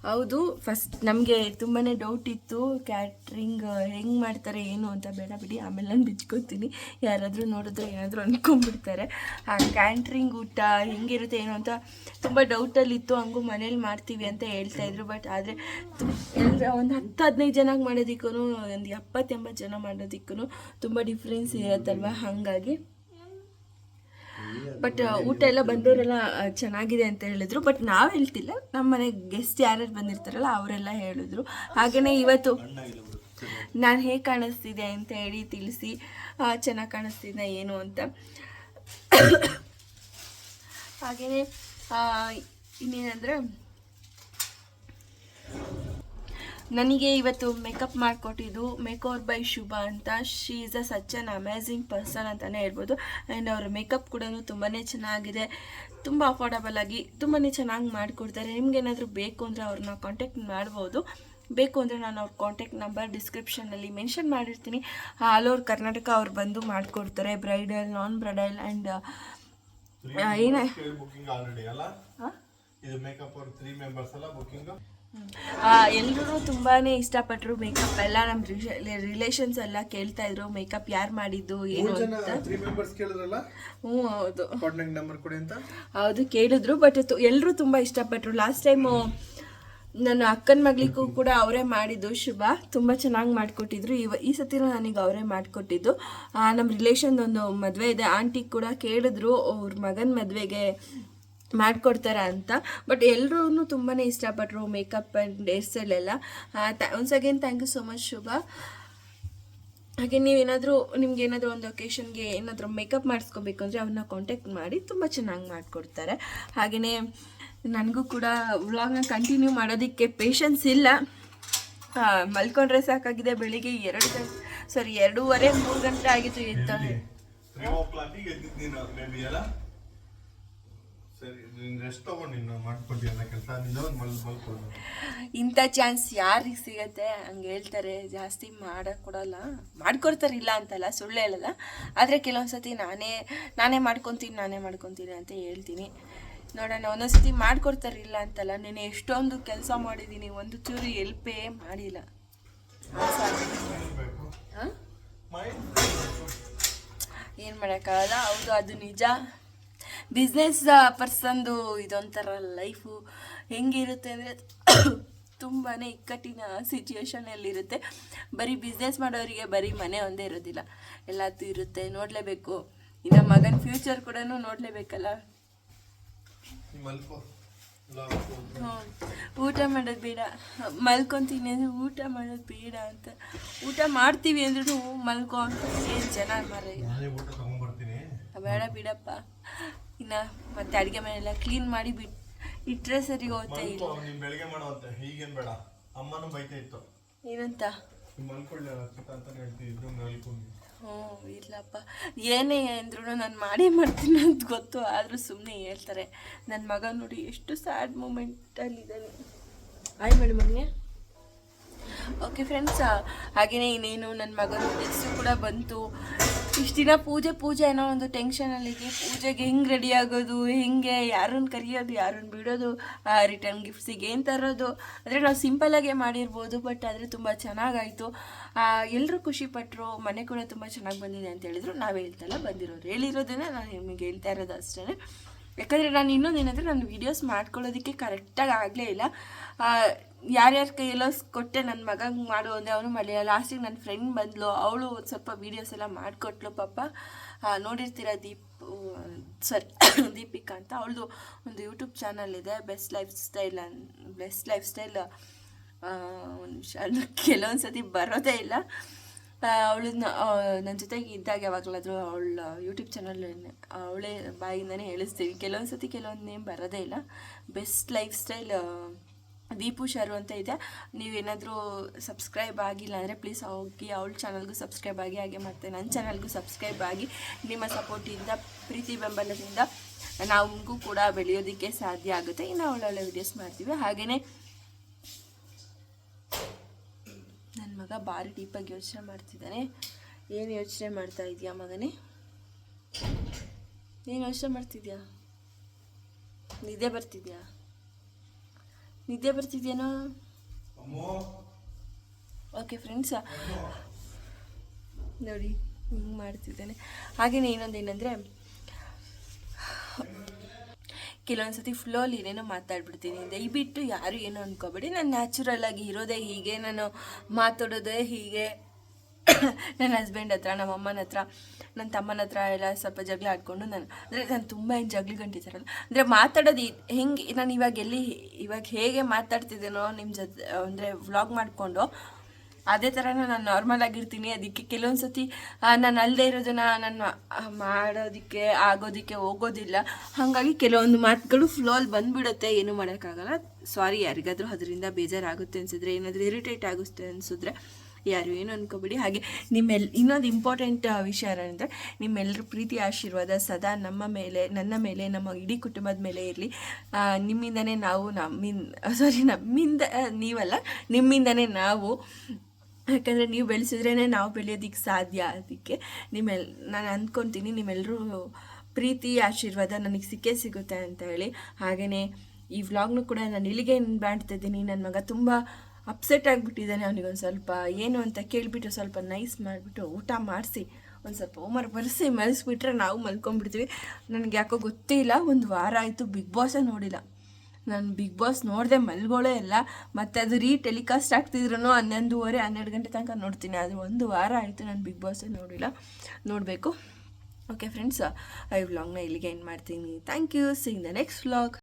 ಹೌದು ಫಸ್ಟ್ ನಮಗೆ ತುಂಬಾ ಡೌಟ್ ಇತ್ತು ಕ್ಯಾಟ್ರಿಂಗ್ ಹೆಂಗೆ ಮಾಡ್ತಾರೆ, ಏನು ಅಂತ ಬೇಡ ಬಿಡಿ, ಆಮೇಲೆ ನಾನು ಬಿಚ್ಕೋತೀನಿ. ಯಾರಾದರೂ ನೋಡಿದ್ರೆ ಏನಾದರೂ ಅಂದ್ಕೊಂಡ್ಬಿಡ್ತಾರೆ ಆ ಕ್ಯಾಂಟ್ರಿಂಗ್ ಊಟ ಹೆಂಗಿರುತ್ತೆ, ಏನು ಅಂತ ತುಂಬ ಡೌಟಲ್ಲಿತ್ತು ಹಂಗೂ ಮನೇಲಿ ಮಾಡ್ತೀವಿ ಅಂತ ಹೇಳ್ತಾ ಇದ್ರು ಬಟ್ ಆದರೆ ಅಂದರೆ ಒಂದು ಹತ್ತು ಹದಿನೈದು ಜನಕ್ಕೆ ಮಾಡೋದಕ್ಕೂ ಒಂದು ಎಪ್ಪತ್ತೆಂಬತ್ತು ಜನ ಮಾಡೋದಕ್ಕೂ ತುಂಬ ಡಿಫ್ರೆನ್ಸ್ ಇರುತ್ತಲ್ವ? ಹಾಗಾಗಿ ಬಟ್ ಊಟ ಎಲ್ಲ ಬಂದವರೆಲ್ಲ ಚೆನ್ನಾಗಿದೆ ಅಂತ ಹೇಳಿದ್ರು. ಬಟ್ ನಾವು ಹೇಳ್ತಿಲ್ಲ. ನಮ್ಮ ಮನೆಗೆ ಗೆಸ್ಟ್ ಯಾರ್ಯಾರು ಬಂದಿರ್ತಾರಲ್ಲ, ಅವರೆಲ್ಲ ಹೇಳಿದ್ರು. ಹಾಗೆಯೇ ಇವತ್ತು ನಾನು ಹೇಗೆ ಕಾಣಿಸ್ತಿದೆ ಅಂತ ಹೇಳಿ ತಿಳಿಸಿ. ಚೆನ್ನಾಗಿ ಕಾಣಿಸ್ತಿದೆ ಏನು ಅಂತ. ಹಾಗೆಯೇ ಇನ್ನೇನಂದರೆ ನನಗೆ ಇವತ್ತು ಮೇಕಪ್ ಮಾಡಿಕೊಟ್ಟಿದ್ದು ಮೇಕ್ ಓವರ್ ಬೈ ಶುಭ ಅಂತ. She is a such an amazing person ಅಂತಲೇ ಹೇಳ್ಬೋದು. ಆ್ಯಂಡ್ ಅವ್ರ ಮೇಕಪ್ ಕೂಡ ತುಂಬಾ ಚೆನ್ನಾಗಿದೆ. ತುಂಬ ಅಫೋರ್ಡಬಲ್ ಆಗಿ ತುಂಬಾ ಚೆನ್ನಾಗಿ ಮಾಡಿಕೊಡ್ತಾರೆ. ನಿಮ್ಗೇನಾದರೂ ಬೇಕು ಅಂದರೆ ಅವ್ರನ್ನ ಕಾಂಟ್ಯಾಕ್ಟ್ ಮಾಡ್ಬೋದು. ಬೇಕು ಅಂದರೆ ನಾನು ಅವ್ರ ಕಾಂಟ್ಯಾಕ್ಟ್ ನಂಬರ್ ಡಿಸ್ಕ್ರಿಪ್ಷನಲ್ಲಿ ಮೆನ್ಷನ್ ಮಾಡಿರ್ತೀನಿ. ಆಲ್ ಓವರ್ ಕರ್ನಾಟಕ ಅವ್ರು ಬಂದು ಮಾಡಿಕೊಡ್ತಾರೆ. ಬ್ರೈಡಲ್ ನಾನ್ ಬ್ರೈಡಲ್ ಆ್ಯಂಡ್ ಏನೇ ಇದು ಮೇಕಪ್ ಅವ್ರ ತ್ರೀ ಮೆಂಬರ್ಸ್ ಅಲ್ಲ ಬುಕಿಂಗ್ ಎಲ್ಲರೂ ತುಂಬಾ ಇಷ್ಟಪಟ್ಟರು ಮೇಕಪ್ ಎಲ್ಲ ನಮ್ಮ ರಿಲೇಷನ್ಸ್ ಎಲ್ಲ ಕೇಳ್ತಾ ಇದ್ರು ಮೇಕಪ್ ಯಾರು ಮಾಡಿದ್ದು ಏನು ಅಂತ. ಹ್ಞೂ ಹೌದು. ಕಾಂಟ್ಯಾಕ್ಟ್ ನಂಬರ್ ಕೊಡಿ ಅಂತ? ಹೌದು ಕೇಳಿದ್ರು ಬಟ್ ಎಲ್ಲರೂ ತುಂಬ ಇಷ್ಟಪಟ್ಟರು ಲಾಸ್ಟ್ ಟೈಮು ನನ್ನ ಅಕ್ಕನ ಮಗಳಿಗೂ ಕೂಡ ಅವರೇ ಮಾಡಿದ್ದು ಶುಭ. ತುಂಬ ಚೆನ್ನಾಗಿ ಮಾಡಿಕೊಟ್ಟಿದ್ರು. ಇವ ಈ ಸತಿನೂ ನನಗೆ ಅವರೇ ಮಾಡಿಕೊಟ್ಟಿದ್ದು. ನಮ್ಮ ರಿಲೇಷನ್ ಒಂದು ಮದುವೆ ಇದೆ. ಆಂಟಿ ಕೂಡ ಕೇಳಿದ್ರು ಅವ್ರ ಮಗನ ಮದುವೆಗೆ ಮಾಡಿಕೊಡ್ತಾರ ಅಂತ. ಬಟ್ ಎಲ್ಲರೂ ತುಂಬಾ ಇಷ್ಟಪಟ್ಟರು ಮೇಕಪ್ ಆ್ಯಂಡ್ ಹೇರ್ ಸ್ಟೈಲ್ ಎಲ್ಲ once again thank you so much Shubha. ಹಾಗೆ ನೀವೇನಾದರೂ ನಿಮ್ಗೆ ಏನಾದರೂ ಒಂದು ಒಕೇಶನ್ಗೆ ಏನಾದರೂ ಮೇಕಪ್ ಮಾಡಿಸ್ಕೋಬೇಕು ಅಂದರೆ ಅವ್ರನ್ನ ಕಾಂಟ್ಯಾಕ್ಟ್ ಮಾಡಿ ತುಂಬ ಚೆನ್ನಾಗಿ ಮಾಡಿಕೊಡ್ತಾರೆ. ಹಾಗೆಯೇ ನನಗೂ ಕೂಡ ವ್ಲಾಗ್ನ ಕಂಟಿನ್ಯೂ ಮಾಡೋದಕ್ಕೆ ಪೇಷನ್ಸ್ ಇಲ್ಲ. ಮಲ್ಕೊಂಡ್ರೆ ಸಾಕಾಗಿದೆ. ಬೆಳಿಗ್ಗೆ ಎರಡು ಗಂಟೆ ಸಾರಿ ಎರಡೂವರೆ ಮೂರು ಗಂಟೆ ಆಗಿತ್ತು ಎತ್ತ ತ್ರೀ ಓ ಕ್ಲಾಕಿಗೆ ಎದ್ದಿದ್ದು ನೀನು ಮೇಬಿ ಅಲ್ಲ ಸರಿ ನೀನು ರೆಸ್ಟ್ ತಗೊಂಡು ನೀನು ಮಾಡ್ಕೊಟ್ಟಿಯಲ್ಲ ಕೆಲಸ. ನೀನು ಮಲ್ ಮಲ್ಕೊಂಡು ಇಂಥ ಚಾನ್ಸ್ ಯಾರಿಗೆ ಸಿಗತ್ತೆ? ಹಂಗೆ ಹೇಳ್ತಾರೆ ಜಾಸ್ತಿ ಮಾಡಕ್ಕೆ ಕೊಡಲ್ಲ. ಮಾಡ್ಕೊಡ್ತಾರೆ ಇಲ್ಲ ಅಂತಲ್ಲ ಸುಳ್ಳು ಹೇಳಲ್ಲ. ಆದರೆ ಕೆಲವೊಂದು ಸತಿ ನಾನೇ ನಾನೇ ಮಾಡ್ಕೊತೀನಿ ನಾನೇ ಮಾಡ್ಕೊತೀನಿ ಅಂತ ಹೇಳ್ತೀನಿ. ನೋಡೋಣ ಒಂದೊಂದ್ಸತಿ ಮಾಡ್ಕೊಡ್ತಾರೆ ಇಲ್ಲ ಅಂತಲ್ಲ ನೀನು ಎಷ್ಟೊಂದು ಕೆಲಸ ಮಾಡಿದ್ದೀನಿ ಒಂದು ಚೂರು ಎಲ್ಪೇ ಮಾಡಿಲ್ಲ. ಏನು ಮಾಡೋಕ್ಕಾಗಲ್ಲ ಹೌದು ಅದು ನಿಜ. ಬಿಸ್ನೆಸ್ ಪರ್ಸನ್ದು ಇದೊಂಥರ ಲೈಫು ಹೆಂಗಿರುತ್ತೆ ಅಂದರೆ ತುಂಬಾ ಇಕ್ಕಟ್ಟಿನ ಸಿಚುವೇಶನಲ್ಲಿರುತ್ತೆ ಬರೀ ಬಿಸ್ನೆಸ್ ಮಾಡೋರಿಗೆ ಬರೀ ಮನೆ ಒಂದೇ ಇರೋದಿಲ್ಲ. ಎಲ್ಲದೂ ಇರುತ್ತೆ ನೋಡಲೇಬೇಕು. ಇನ್ನು ಮಗನ ಫ್ಯೂಚರ್ ಕೂಡ ನೋಡಲೇಬೇಕಲ್ಲ? ಊಟ ಮಾಡೋದು ಬೇಡ. ಮಲ್ಕೊತೀನಿ ಅಂದರೆ ಊಟ ಮಾಡೋದು ಬೇಡ ಅಂತ. ಊಟ ಮಾಡ್ತೀವಿ ಅಂದ್ರೂ ಮಲ್ಕೊ ಅಂತ ಏನು ಜನ ಮಾರ ಬೇಡ ಬಿಡಪ್ಪ. ಇನ್ನ ಮತ್ತೆ ಅಡುಗೆ ಮನೆಯೆಲ್ಲ ಕ್ಲೀನ್ ಮಾಡಿ ಬಿಟ್ ಇಟ್ಟರೆ ಸರಿ ಹೋಗ್ತಾ ಇಲ್ಲ. ನೀನ್ ಬೆಳಿಗ್ಗೆ ಮಾಡುವಂತೆ. ಈಗೇನು ಬೇಡ. ಅಮ್ಮನೂ ಬೈತಾ ಇತ್ತು. ಏನಂತ? ಹ್ಞೂ ಇಲ್ಲಪ್ಪ. ಏನೇ ಅಂದ್ರೂ ನಾನು ಮಾಡೇ ಮಾಡ್ತೀನಿ ಅಂತ ಗೊತ್ತು ಆದರೂ ಸುಮ್ಮನೆ ಹೇಳ್ತಾರೆ. ನನ್ನ ಮಗ ನೋಡಿ ಎಷ್ಟು ಸ್ಯಾಡ್ ಮೂಮೆಂಟಲ್ಲಿದ್ದಾನೆ ಆಯ್ ಮೇಡಮ್ ಮಗನೇ ಓಕೆ ಫ್ರೆಂಡ್ಸ್ ಹಾಗೆಯೇ ಇನ್ನೇನು ನನ್ನ ಮಗನ ಹೆಸರು ಕೂಡ ಬಂತು. ಇಷ್ಟು ದಿನ ಪೂಜೆ ಪೂಜೆ ಏನೋ ಒಂದು ಟೆನ್ಷನಲ್ಲಿದೆ ಪೂಜೆಗೆ ಹೆಂಗೆ ರೆಡಿ ಆಗೋದು, ಹೆಂಗೆ, ಯಾರನ್ನು ಕರಿಯೋದು, ಯಾರನ್ನು ಬಿಡೋದು ರಿಟರ್ನ್ ಗಿಫ್ಟ್ಸಿಗೆ ಏನು ತರೋದು. ಅಂದರೆ ನಾವು ಸಿಂಪಲಾಗೇ ಮಾಡಿರ್ಬೋದು ಬಟ್ ಆದರೆ ತುಂಬ ಚೆನ್ನಾಗಾಯಿತು. ಎಲ್ಲರೂ ಖುಷಿಪಟ್ಟರು ಮನೆ ಕೂಡ ತುಂಬ ಚೆನ್ನಾಗಿ ಬಂದಿದೆ ಅಂತ ಹೇಳಿದ್ರು. ನಾವು ಹೇಳ್ತಲ್ಲ ಬಂದಿರೋರು. ಹೇಳಿರೋದನ್ನು ನಾನು ನಿಮಗೆ ಹೇಳ್ತಾ ಇರೋದು ಅಷ್ಟೇ ಯಾಕಂದರೆ ನಾನು ಇನ್ನೊಂದು ಏನಂದರೆ ನಾನು ವೀಡಿಯೋಸ್ ಮಾಡ್ಕೊಳ್ಳೋದಕ್ಕೆ ಕರೆಕ್ಟಾಗಿ ಆಗಲೇ ಇಲ್ಲ. ಯಾರ್ಯಾರ ಕೈಯೆಲ್ಲೋ ಕೊಟ್ಟೆ ನನ್ನ ಮಗಂಗೆ ಮಾಡು ಅಂದರೆ ಅವನು ಮಾಡಲಿಲ್ಲ ಲಾಸ್ಟಿಗೆ ನನ್ನ ಫ್ರೆಂಡ್ ಬಂದಳು ಅವಳು ಒಂದು ಸ್ವಲ್ಪ ವೀಡಿಯೋಸ್ ಎಲ್ಲ ಮಾಡಿಕೊಟ್ಲು ಪಾಪ. ನೋಡಿರ್ತೀರ ದೀಪ್ ಸರಿ ದೀಪಿಕಾ ಅಂತ. ಅವಳದು ಒಂದು ಯೂಟ್ಯೂಬ್ ಚಾನಲ್ ಇದೆ. Best lifestyle on best lifestyle ಒಂದು ನಿಮಿಷ ಅದು ಕೆಲವೊಂದು ಸತಿ ಬರೋದೇ ಇಲ್ಲ. ಅವಳನ್ನ ನನ್ನ ಜೊತೆಗೆ ಇದ್ದಾಗ ಯಾವಾಗಲಾದರೂ ಅವಳ ಯೂಟ್ಯೂಬ್ ಚಾನಲ್ ಅವಳೇ ಬಾಯಿಂದನೇ ಹೇಳಿಸ್ತೀವಿ. ಕೆಲವೊಂದು ಸತಿ ಕೆಲವೊಂದು ನೇಮ್ ಬರೋದೇ ಇಲ್ಲ. Best lifestyle Deepu Sharu ಅಂತ ಇದೆ. ನೀವೇನಾದರೂ ಸಬ್ಸ್ಕ್ರೈಬ್ ಆಗಿಲ್ಲ ಅಂದರೆ ಪ್ಲೀಸ್ ಹೋಗಿ ಅವಳ ಚಾನಲ್ಗೂ ಸಬ್ಸ್ಕ್ರೈಬ್ ಆಗಿ, ಹಾಗೆ ಮತ್ತು ನನ್ನ ಚಾನಲ್ಗೂ ಸಬ್ಸ್ಕ್ರೈಬ್ ಆಗಿ ನಿಮ್ಮ ಸಪೋರ್ಟಿಂದ ಪ್ರೀತಿ ಬೆಂಬಲದಿಂದ ನಮಗೂ ಕೂಡ ಬೆಳೆಯೋದಕ್ಕೆ ಸಾಧ್ಯ ಆಗುತ್ತೆ. ಇನ್ನು ಒಳ್ಳೊಳ್ಳೆ ವಿಡಿಯೋಸ್ ಮಾಡ್ತೀವಿ. ಹಾಗೆಯೇ ಮಗ ಭಾರಿ ಡೀಪಾಗಿ ಯೋಚನೆ ಮಾಡ್ತಿದ್ದಾನೆ. ಏನು ಯೋಚನೆ ಮಾಡ್ತಾ ಇದೆಯಾ ಮಗನೇ? ಏನು ಯೋಚನೆ ಮಾಡ್ತಿದ್ಯಾ? ನಿದ್ದೆ ಬರ್ತಿದ್ಯಾ? ನಿದ್ದೆ ಬರ್ತಿದ್ಯೇನೋ? ಓಕೆ ಫ್ರೆಂಡ್ಸ್ ನೋಡಿ ಹಿಂಗೆ ಮಾಡ್ತಿದ್ದೇನೆ. ಹಾಗೆಯೇ ಇನ್ನೊಂದು ಏನಂದರೆ ಕೆಲವೊಂದು ಸತಿ ಫ್ಲೋಲಿ ಏನೇನೋ ಮಾತಾಡ್ಬಿಡ್ತೀನಿ. ದಯವಿಟ್ಟು ಯಾರು ಏನೋ ಅನ್ಕೋಬೇಡಿ. ನಾನು ನ್ಯಾಚುರಲ್ ಆಗಿ ಇರೋದೇ ಹೀಗೆ. ನಾನು ಮಾತಾಡೋದೇ ಹೀಗೆ. ನನ್ನ ಹಸ್ಬೆಂಡ್ ಹತ್ರ ನಮ್ಮ ಅಮ್ಮನ ಹತ್ರ ನನ್ನ ತಮ್ಮನ ಹತ್ರ ಎಲ್ಲ ಸ್ವಲ್ಪ ಜಗಳ ಆಡ್ಕೊಂಡು ನಾನು, ಅಂದರೆ ನಾನು ತುಂಬ ಏನು ಜಗಳ ಗಂಟಿದ್ದಾರಲ್ಲ ಅಂದರೆ ಮಾತಾಡೋದು ಹೆಂಗೆ, ನಾನು ಇವಾಗ ಎಲ್ಲಿ, ಇವಾಗ ಹೇಗೆ ಮಾತಾಡ್ತಿದ್ದೇನೋ ನಿಮ್ಮ ಜೊತೆ, ಅಂದರೆ ವ್ಲಾಗ್ ಮಾಡಿಕೊಂಡು ಅದೇ ಥರ ನಾನು ನಾರ್ಮಲ್ ಆಗಿರ್ತೀನಿ. ಅದಕ್ಕೆ ಕೆಲವೊಂದು ಸತಿ ನಾನು ಅಲ್ಲದೆ ಇರೋದನ್ನ ನಾನು ಮಾಡೋದಕ್ಕೆ, ಆಗೋದಕ್ಕೆ ಹೋಗೋದಿಲ್ಲ. ಹಾಗಾಗಿ ಕೆಲವೊಂದು ಮಾತುಗಳು ಫ್ಲೋಲ್ ಬಂದ್ಬಿಡುತ್ತೆ. ಏನೂ ಮಾಡೋಕ್ಕಾಗಲ್ಲ. ಸಾರಿ ಯಾರಿಗಾದರೂ ಅದರಿಂದ ಬೇಜಾರಾಗುತ್ತೆ ಅನಿಸಿದ್ರೆ, ಏನಾದರೂ ಇರಿಟೇಟ್ ಆಗುತ್ತೆ ಅನಿಸಿದ್ರೆ ಯಾರು ಏನು ಅನ್ಕೋಬೇಡಿ. ಹಾಗೆ ನಿಮ್ಮೆಲ್, ಇನ್ನೊಂದು ಇಂಪಾರ್ಟೆಂಟ್ ವಿಷಯ ಏನಂದರೆ ನಿಮ್ಮೆಲ್ಲರ ಪ್ರೀತಿ ಆಶೀರ್ವಾದ ಸದಾ ನಮ್ಮ ಮೇಲೆ, ನನ್ನ ಮೇಲೆ, ನಮ್ಮ ಇಡೀ ಕುಟುಂಬದ ಮೇಲೆ ಇರಲಿ. ನಿಮ್ಮಿಂದನೇ ನಾವು ನಮ್ಮಿಂದ ಸಾರಿ ನಮ್ಮಿಂದ ನೀವಲ್ಲ, ನಿಮ್ಮಿಂದನೇ ನಾವು ಯಾಕಂದರೆ ನೀವು ಬೆಳೆಸಿದ್ರೇ ನಾವು ಬೆಳೆಯೋದಕ್ಕೆ ಸಾಧ್ಯ ಅದಕ್ಕೆ. ನಿಮ್ಮೆಲ್, ನಾನು ಅಂದ್ಕೊತೀನಿ ನಿಮ್ಮೆಲ್ಲರೂ ಪ್ರೀತಿ ಆಶೀರ್ವಾದ ನನಗೆ ಸಿಕ್ಕೇ ಸಿಗುತ್ತೆ ಅಂತ ಹೇಳಿ. ಹಾಗೆಯೇ ಈ ವ್ಲಾಗ್ನು ಕೂಡ ನಾನು ಇಲ್ಲಿಗೆ ಮಾಡ್ತಾ ಇದ್ದೀನಿ. ನನ್ನ ಮಗ ತುಂಬ ಅಪ್ಸೆಟ್ ಆಗಿಬಿಟ್ಟಿದ್ದಾನೆ ಅವನಿಗೊಂದು ಸ್ವಲ್ಪ ಏನು ಅಂತ ಕೇಳಿಬಿಟ್ಟು ಸ್ವಲ್ಪ ನೈಸ್ ಮಾಡಿಬಿಟ್ಟು ಊಟ ಮಾಡಿಸಿ, ಒಂದು ಸ್ವಲ್ಪ ಹೋಮರ್ ಬರೆಸಿ ಮಲ್ಸಿಬಿಟ್ರೆ ನಾವು ಮಲ್ಕೊಂಡ್ಬಿಡ್ತೀವಿ. ನನಗೆ ಯಾಕೋ ಗೊತ್ತೇ ಇಲ್ಲ, ಒಂದು ವಾರ ಆಯಿತು ಬಿಗ್ ಬಾಸೇ ನೋಡಿಲ್ಲ. ನಾನು ಬಿಗ್ ಬಾಸ್ ನೋಡಿದೆ ಮಲ್ಗೋಳೇ ಇಲ್ಲ, ಮತ್ತು ಅದು ರೀ ಟೆಲಿಕಾಸ್ಟ್ ಆಗ್ತಿದ್ರು ಹನ್ನೊಂದುವರೆ, ಹನ್ನೆರಡು ಗಂಟೆ ತನಕ ನೋಡ್ತೀನಿ. ಅದು ಒಂದು ವಾರ ಆಯಿತು ನಾನು ಬಿಗ್ ಬಾಸೇ ನೋಡಿಲ್ಲ. ನೋಡಬೇಕು. ಓಕೆ ಫ್ರೆಂಡ್ಸ್ ಐ ವ್ಲಾಗ್ನ ಇಲ್ಲಿಗೆ ಏನು ಮಾಡ್ತೀನಿ. Thank you sing the next vlog